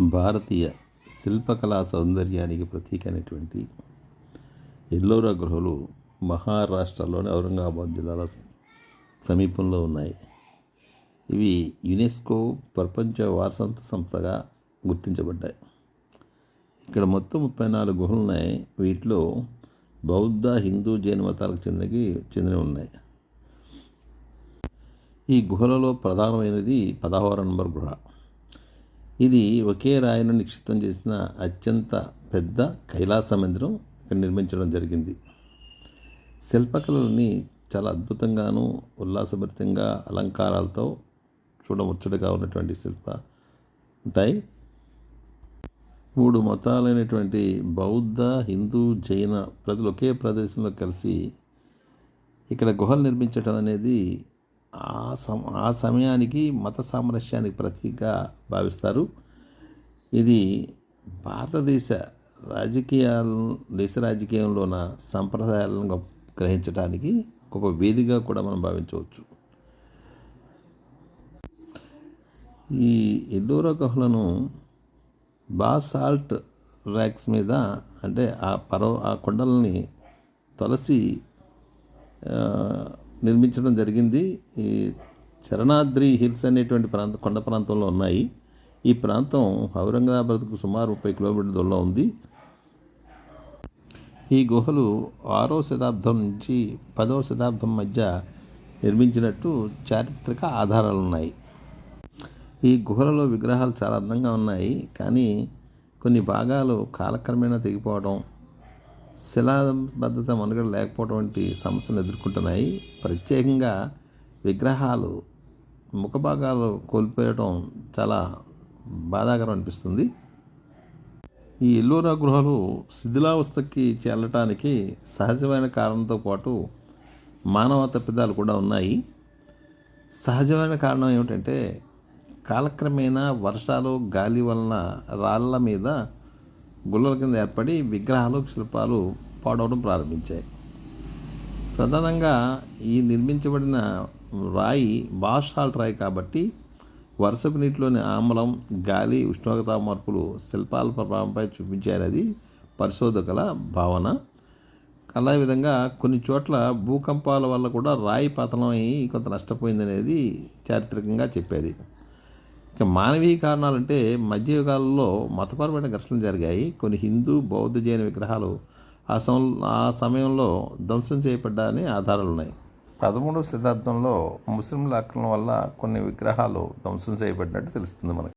భారతీయ శిల్పకళా సౌందర్యానికి ప్రతీక అయినటువంటి ఎల్లోరా గుహలు మహారాష్ట్రలోని ఔరంగాబాద్ జిల్లాలో సమీపంలో ఉన్నాయి. ఇవి యునెస్కో ప్రపంచ వారసత్వ సంస్థగా గుర్తించబడ్డాయి. ఇక్కడ మొత్తం ముప్పై నాలుగు గుహలు ఉన్నాయి. వీటిలో బౌద్ధ హిందూ జైన మతాలకు చెందినవి చెందినవి ఉన్నాయి. ఈ గుహలలో ప్రధానమైనది పదహారు నంబర్ గుహ. ఇది ఒకే రాయిను నిక్షిప్తం చేసిన అత్యంత పెద్ద కైలాస మందిరం ఇక్కడ నిర్మించడం జరిగింది. శిల్పకళలని చాలా అద్భుతంగాను ఉల్లాసభరితంగా అలంకారాలతో చూడముచ్చటగా ఉన్నటువంటి శిల్ప ఉంటాయి. మూడు మతాలైనటువంటి బౌద్ధ హిందూ జైన ప్రజలు ఒకే ప్రదేశంలో కలిసి ఇక్కడ గుహలు నిర్మించడం అనేది ఆ సమ ఆ సమయానికి మత సామరస్యానికి ప్రతీకగా భావిస్తారు. ఇది భారతదేశ రాజకీయాలు దేశ రాజకీయంలో ఉన్న సంప్రదాయాలను గ్రహించడానికి ఒక వేదిగా కూడా మనం భావించవచ్చు. ఈ ఎల్లోరా కహులను బాసాల్ట్ ర్యాక్స్ మీద అంటే ఆ పర్వ ఆ కొండలని తొలసి నిర్మించడం జరిగింది. ఈ చరణాద్రి హిల్స్ అనేటువంటి ప్రాంత కొండ ప్రాంతంలో ఉన్నాయి. ఈ ప్రాంతం ఔరంగాబాద్కు సుమారు ముప్పై కిలోమీటర్ల దూరంలో ఉంది. ఈ గుహలు ఆరో శతాబ్దం నుంచి పదవ శతాబ్దం మధ్య నిర్మించినట్టు చారిత్రక ఆధారాలు ఉన్నాయి. ఈ గుహలలో విగ్రహాలు చాలా అందంగా ఉన్నాయి. కానీ కొన్ని భాగాలు కాలక్రమేణా తెగిపోవడం శిలాబద్ధత మనుగడ లేకపోవడం వంటి సమస్యలు ఎదుర్కొంటున్నాయి. ప్రత్యేకంగా విగ్రహాలు ముఖ భాగాలు కోల్పోయడం చాలా బాధాకరం అనిపిస్తుంది. ఈ ఎల్లోరా గృహాలు శిథిలావస్థకి చేరటానికి సహజమైన కారణంతో పాటు మానవ తప్పిదాలు కూడా ఉన్నాయి. సహజమైన కారణం ఏమిటంటే కాలక్రమేణా వర్షాలు గాలి వలన రాళ్ళ మీద గుల్లల కింద ఏర్పడి విగ్రహాలు శిల్పాలు పాడవడం ప్రారంభించాయి. ప్రధానంగా ఈ నిర్మించబడిన రాయి బాషాల్ట్ రాయి కాబట్టి వర్షపు నీటిలోని ఆమ్లం గాలి ఉష్ణోగ్రత మార్పులు శిల్పాల ప్రభావంపై చూపించాయనేది పరిశోధకుల భావన. విధంగా కొన్ని చోట్ల భూకంపాల వల్ల కూడా రాయి పతనం అయి కొంత నష్టపోయిందనేది చారిత్రకంగా చెప్పేది. ఇక మానవీయ కారణాలంటే మధ్యయుగాలలో మతపరమైన ఘర్షణలు జరిగాయి. కొన్ని హిందూ బౌద్ధ జైన విగ్రహాలు ఆ సమ ఆ సమయంలో ధ్వంసం చేయబడ్డాయని ఆధారాలు ఉన్నాయి. పదమూడవ శతాబ్దంలో ముస్లింల ఆక్రమణ వల్ల కొన్ని విగ్రహాలు ధ్వంసం చేయబడినట్టు తెలుస్తుంది మనకు.